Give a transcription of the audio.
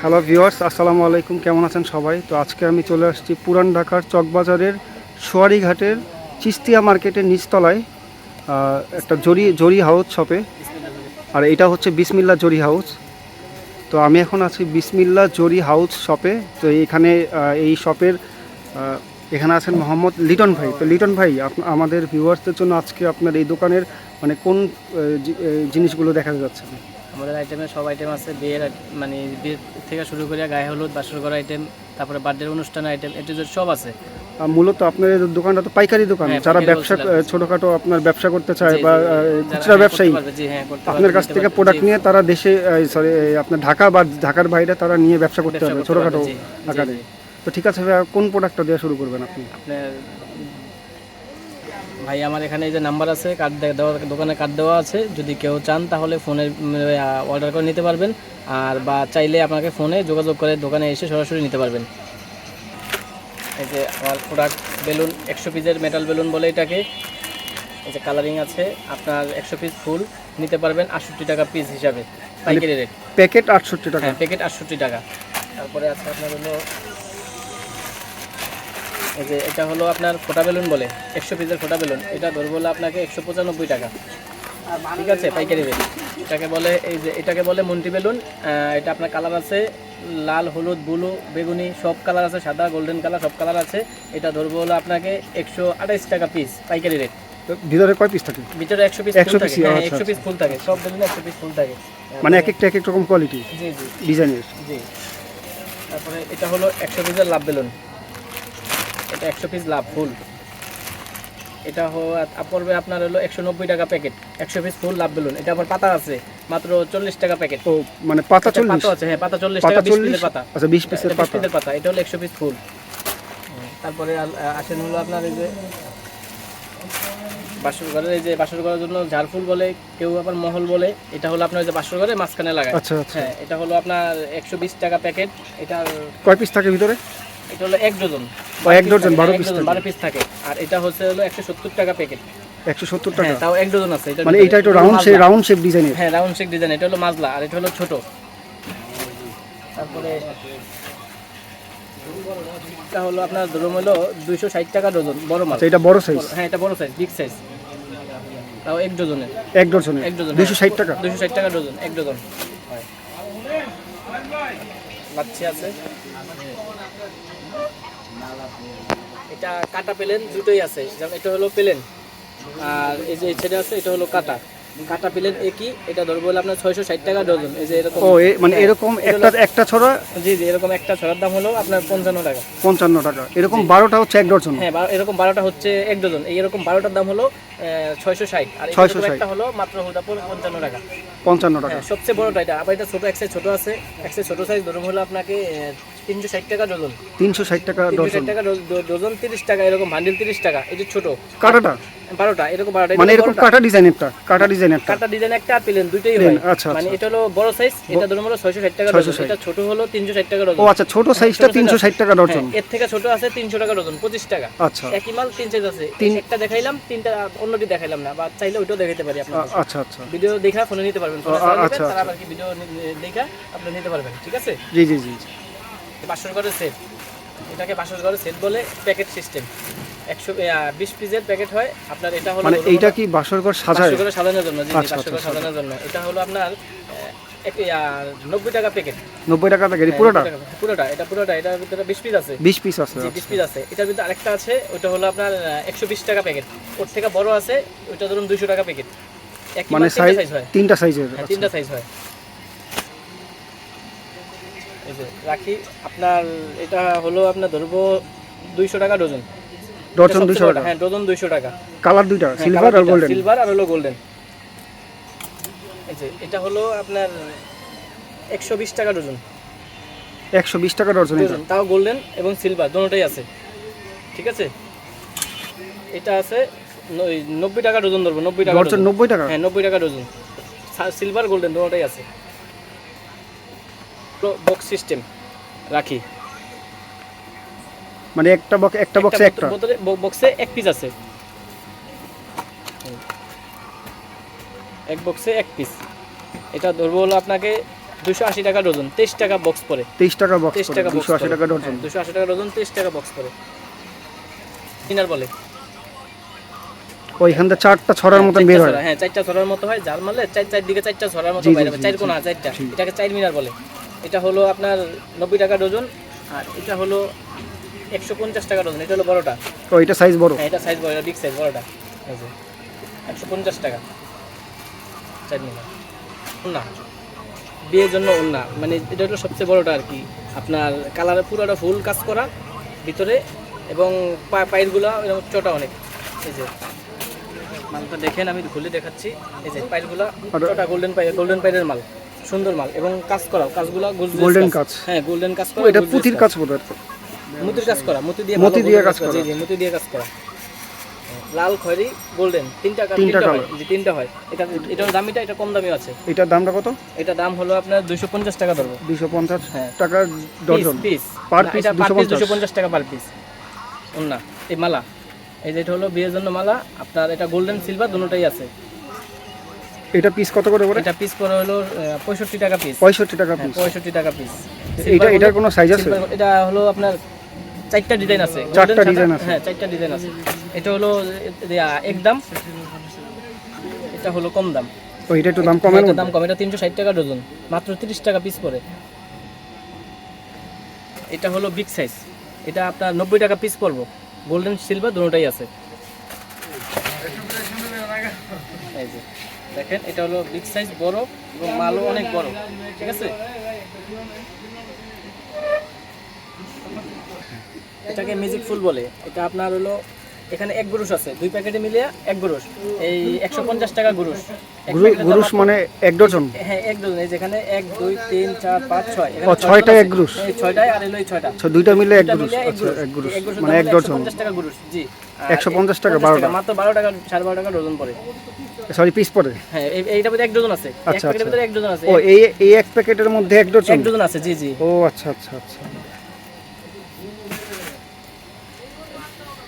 Hello viewers আসসালামু আলাইকুম। কেমন আছেন সবাই? তো আজকে আমি চলে আসছি পুরান ঢাকার চকবাজারের সোয়ারিঘাটের চিস্তিয়া মার্কেটের নিচতলায়। একটা জরি জরি হাউস শপে আর এটা হচ্ছে বিসমিল্লা জরি হাউস। তো আমি এখন আছি বিসমিল্লা জরি হাউস শপে। তো এখানে এই শপের এখানে আছেন মোহাম্মদ লিটন ভাই। তো লিটন ভাই আমাদের ভিউয়ার্সদের জন্য আজকে আপনার এই দোকানের মানে কোন জিনিসগুলো দেখা যাচ্ছে? আমাদের আইটেমে সব আইটেম আছে, বিয়ের মানে বিয়ের থেকে শুরু করে গায়ে হলুদ বাসর করা আইটেম তারপরে বার্থডের অনুষ্ঠান আইটেম এটি সব আছে। মূলত আপনার এই দোকানটা তো পাইকারি দোকান হ্যাঁ, যারা ব্যবসা। ছোটখাটো আপনার ব্যবসা করতে চায় বা খুচরা হ্যাঁ, ব্যবসায়ী হ্যাঁ, আপনার কাছ থেকে প্রোডাক্ট নিয়ে তারা দেশে সরি আপনার ঢাকা বা ঢাকার বাইরে তারা নিয়ে ব্যবসা করতে পারবে ছোটখাটো আকারে। তো ঠিক আছে ভাইয়া কোন প্রোডাক্টটা দেওয়া শুরু করবেন আপনি? ভাই আমার এখানে এই যে নাম্বার আছে কার্ড দেওয়া দোকানে কার্ড দেওয়া আছে যদি কেউ চান তাহলে ফোনে অর্ডার করে নিতে পারবেন। আর বা চাইলে আপনাকে ফোনে যোগাযোগ করে দোকানে এসে সরাসরি নিতে পারবেন। এই যে আমার প্রোডাক্ট বেলুন একশো পিসের মেটাল বেলুন বলে এটাকে। এই যে কালারিং আছে আপনার একশো পিস ফুল নিতে পারবেন আটষট্টি টাকা পিস হিসাবে পাইকারি রেট প্যাকেট আটষট্টি টাকা। হ্যাঁ প্যাকেট আটষট্টি টাকা। তারপরে আছে আপনার হলো এই যে এটা হলো আপনার ফোটা বেলুন বলে একশো পিসের ফোটা বেলুন। এটা ধরবো হলো আপনাকে একশো পঁচানব্বই টাকা। ঠিক আছে পাইকারি রেট এটাকে বলে এই যে এটাকে বলে মন্টি বেলুন। এটা আপনার কালার আছে লাল হলুদ ব্লু বেগুনি সব কালার আছে সাদা গোল্ডেন কালার সব কালার আছে। এটা ধরবো হলো আপনাকে একশো আঠাইশ টাকা পিস পাইকারি রেট তো ভিতরে কয় পিস থাকে? ভিতরে একশো পিস 100 পিস piece, হ্যাঁ আচ্ছা, একশো পিস ফুল থাকে সব বেলুনে একশো পিস ফুল থাকে। মানে এক একটা এক এক রকম কোয়ালিটি জি জি। ডিজাইনের জি। তারপরে এটা হলো একশো পিসের লাভ বেলুন। এটা একশো পিস লাভ ফুল। এটা পড়বে আপনার হলো একশো নব্বই টাকা প্যাকেট। একশো পিস ফুল লাভ বেলুন। এটা আবার পাতা আছে মাত্র চল্লিশ টাকা প্যাকেট। ও মানে পাতা চল্লিশ? পাতা আছে হ্যাঁ পাতা চল্লিশ টাকা বিশ পিসের পাতা। আচ্ছা বিশ পিসের পাতা। পাতা এটা হলো একশো পিস ফুল। তারপরে আসেন হলো আপনার এই যে বাসর ঘরের এই যে বাসর ঘরের জন্য ঝাড়ফুল বলে কেউ আবার মহল বলে এটা হলো আপনার যে বাসর ঘরে মাঝখানে লাগায়। আচ্ছা আচ্ছা। হ্যাঁ এটা হলো আপনার একশো বিশ টাকা প্যাকেট। এটা কয় পিস থাকে ভিতরে? এটা হলো এক ডজন। এক ডজন, বারো থাকে। বারো পিস থাকে। আর এটা হচ্ছে হলো একশো সত্তর টাকা প্যাকেট একশো সত্তর টাকা? হ্যাঁ তাও এক ডজন আছে। মানে এটা একটু রাউন্ড শেপ রাউন্ড শেপ ডিজাইনের হ্যাঁ রাউন্ড শেক ডিজাইন এটা হলো মাজলা আর এটা হলো ছোট। তারপরে এটা হলো আপনার ধরুন হলো দুইশো ষাট টাকা ডজন বড় মাল আচ্ছা এটা বড় সাইজ হ্যাঁ এটা বড় সাইজ বিগ সাইজ তাও এক ডজনের। এক ডজনে এক ডজন দুইশো ষাট টাকা? দুইশো ষাট টাকা ডজন এক ডজন। লাচ্ছি আছে। এটা কাটা পেলেন, দুটোই আছে। এটা হলো পেলেন, আর এই যে ছেড়ে আছে, এটা হলো কাটা। কাটা পেলেন একই এটা ধরবো হলো আপনার ছয়শো ষাট টাকা ডজন। এই যে এরকম ও মানে এরকম একটা একটা ছড়া? জি জি এরকম একটা ছড়ার দাম হলো আপনার পঞ্চান্ন টাকা। পঞ্চান্ন টাকা। এরকম বারোটা হচ্ছে এক ডজন? হ্যাঁ এরকম বারোটা হচ্ছে এক ডজন। এই এরকম বারোটার দাম হলো ছয়শো ষাট। আর এই 660 একটা হলো মাত্র পঞ্চান্ন টাকা। পঞ্চান্ন টাকা। হ্যাঁ সবচেয়ে বড়টা এটা। আবার এটা ছোট এক সাইজ ছোট আছে। এক সাইজ ছোট সাইজ ধরুন হলো আপনাকে তিনশো ষাট টাকা ডজন। তিনশো ষাট টাকা ডজন। টাকা ডজন তিরিশ টাকা এরকম বান্ডিল তিরিশ টাকা। এই যে ছোট। কাটাটা? বারোটা এরকম বারোটা। মানে এরকম বড়টা। কাটা ডিজাইনেরটা কাটা ডিজাইনেরটা কাটা ডিজাইন একটা আর পেলেন Plain, হয়। আচ্ছা, মানে আচ্ছা। এটা হলো বড় সাইজ এটা ধরুন হলো ছয়শো ষাট টাকা 660 ডজন এটা ছোট হলো তিনশো ষাট টাকা ডজন ও আচ্ছা ছোট সাইজটা ছোট তিনশো ষাট টাকা ডজন এর থেকে ছোট আছে তিনশো টাকা ডজন পঁচিশ টাকা। আচ্ছা। একই মাল তিন সাইজ আছে। একটা দেখাইলাম তিনটা অন্যটি দেখাইলাম না বা চাইলে ওইটাও দেখাইতে পারি আপনার আচ্ছা আচ্ছা। ভিডিও দেখা ফোনে নিতে পারবেন আচ্ছা, তারা আবার কি ভিডিও দেখা আপনি নিতে পারবেন ঠিক আছে? জি জি জি জি। বাসর ঘরের সেট এটাকে বাসর ঘরের সেট বলে প্যাকেট সিস্টেম একশো বিশ পিসের প্যাকেট হয়। আপনার এটা হলো মানে এইটা কি বাসর ঘর সাজায়? বাসর সাজানোর জন্য আচ্ছা, আচ্ছা, সাজানোর জন্য। এটা হলো আপনার নব্বই টাকা প্যাকেট। নব্বই টাকা প্যাকেট পুরোটা? পুরোটা এটা পুরোটা এটার ভিতরে বিশ পিস আছে। বিশ পিস আছে বিশ পিস আছে। এটার ভিতরে আরেকটা আছে ওটা হলো আপনার একশো বিশ টাকা প্যাকেট। ওর থেকে বড় আছে ওইটা ধরুন দুইশো টাকা প্যাকেট। মানে সাইজ সাইজ হয়। তিনটা সাইজের হ্যাঁ তিনটা সাইজ হয়। রাখি আপনার এটা হলো আপনার ধরবো দুইশো টাকা ডজন। ডজন দুইশো টাকা। হ্যাঁ ডজন দুইশো টাকা। কালার দুইটা সিলভার আর গোল্ডেন সিলভার আর হলো গোল্ডেন এই যে এটা হলো আপনার একশো বিশ টাকা ডজন। একশো বিশ টাকা ডজন তাও গোল্ডেন এবং সিলভার দুটোটাই আছে। ঠিক আছে? এটা আছে নব্বই টাকা ডজন ধরবো নব্বই টাকা ডজন। নব্বই টাকা? হ্যাঁ নব্বই টাকা ডজন। সিলভার গোল্ডেন দুটোটাই আছে। বক্স সিস্টেম রাখি। মানে একটা বক্স একটা বক্সে একটা বক্সে এক পিস আছে। এক বক্সে এক পিস এটা ধরবো হলো আপনাকে দুশো আশি টাকা ডজন তেইশ টাকা বক্স পড়ে। তেইশ টাকা বক্স তেইশ টাকা দুশো আশি টাকা ডজন। দুশো আশি টাকা ডজন তেইশ টাকা বক্স পড়ে। কিনার বলে। ওইখান থেকে চারটা ছড়ার মতন বের হয়। হ্যাঁ চারটা ছড়ার মতো হয় যার মারলে চার চার দিকে চারটা ছড়ার মতো বাইরে হবে। চার। কোনা চারটা। এটাকে চার মিনার বলে। এটা হলো আপনার নব্বই টাকা ডজন আর এটা হলো একশো পঞ্চাশ টাকা ডজন এটা হলো বড়টা। ও এটা সাইজ বড়? হ্যাঁ এটা সাইজ বড় এটা বিগ সাইজ বড়টা। একশো পঞ্চাশ টাকা। মিনার না বিয়ের জন্য ওন্না মানে এটা হলো সবচেয়ে বড়টা আর কি। আপনার কালারে পুরোটা ফুল কাজ করা ভিতরে এবং পায়েরগুলা এরকম চটা অনেক। এই যে মালটা দেখেন আমি খুলে দেখাচ্ছি। এই যে পায়েরগুলা চটা গোল্ডেন পাই গোল্ডেন পাইরের মাল। সুন্দর মাল এবং কাজ করা কাজগুলা গোল- Golden কাজ। হ্যাঁ গোল্ডেন কাজ করা এটা পুঁতির কাজ। বোধ মুতির কাজ করা মুতি দিয়ে মতি দিয়ে কাজ করা। জি জি দিয়ে কাজ করা। লাল খয়েরি গোল্ডেন তিনটা কালার তিনটা হয়। colour। জি তিনটা হয়। এটা এটার দামিটা এটা কম দামিও আছে। এটার দামটা কত? এটা দাম হলো আপনার দুইশো পঞ্চাশ টাকা ধরবো। দুইশো পঞ্চাশ হ্যাঁ। টাকা ডজন। পিস পার পিস 250 টাকা পার পিস না এই মালা। এই যে এটা হলো বিয়ের জন্য মালা। আপনার এটা গোল্ডেন সিলভার দুটোটাই আছে। এটা পিস কত করে পড়ে? এটা পিস করে হলো পঁয়ষট্টি টাকা পিস পঁয়ষট্টি টাকা পিস পঁয়ষট্টি টাকা পিস এটা এটার কোনো সাইজ আছে? এটা হলো আপনার চারটা ডিজাইন আছে। চারটা design আছে। হ্যাঁ চারটা ডিজাইন আছে। এটা হলো এক দাম। এটা হলো কম দাম। ও এটা একটু দাম কমের এটার মধ্যে? দাম কম। এটা তিনশো ষাট টাকা ডজন। মাত্র তিরিশ টাকা পিস পড়ে। এটা হলো বিগ সাইজ এটা আপনার নব্বই টাকা পিস পড়ব। গোল্ডেন সিলভার দুটোটাই আছে। এই যে দেখেন এটা হলো বিগ সাইজ বড় এবং মালও অনেক বড়। ঠিক আছে? এটাকে ম্যাজিক ফুল বলে। এটা আপনার হলো এখানে এক গুরুষ আছে। দুই প্যাকেটে মিলিয়ে এক গুরুষ এই একশো পঞ্চাশ টাকা গুরুষ গুরুষ মানে এক ডজন? হ্যাঁ এক ডজন। এই যেখানে এক দুই তিন চার পাঁচ ছয়। ছয়টা এক। গুরুষ। ছয়টায় আর এলো ছয়টা। আচ্ছা দুইটা মিলে এক গুরুষ এক আচ্ছা গুরুষ। মানে এক ডজন। 150 টাকা গুরুষ জি। আর 150 টাকা, 50 বারোটা। মাত্র বারো টাকা সাড়ে বারো টাকা ডজন পড়ে। সরি পিস পড়ে? হ্যাঁ এই- এইটার মধ্যে এক ডজন আছে। এক আচ্ছা, প্যাকেটের। ভিতরে এক ডজন আছে। ও এই এই এক প্যাকেটের মধ্যে এক ডজন? এক ডজন আছে জি জি। ও আচ্ছা আচ্ছা আচ্ছা।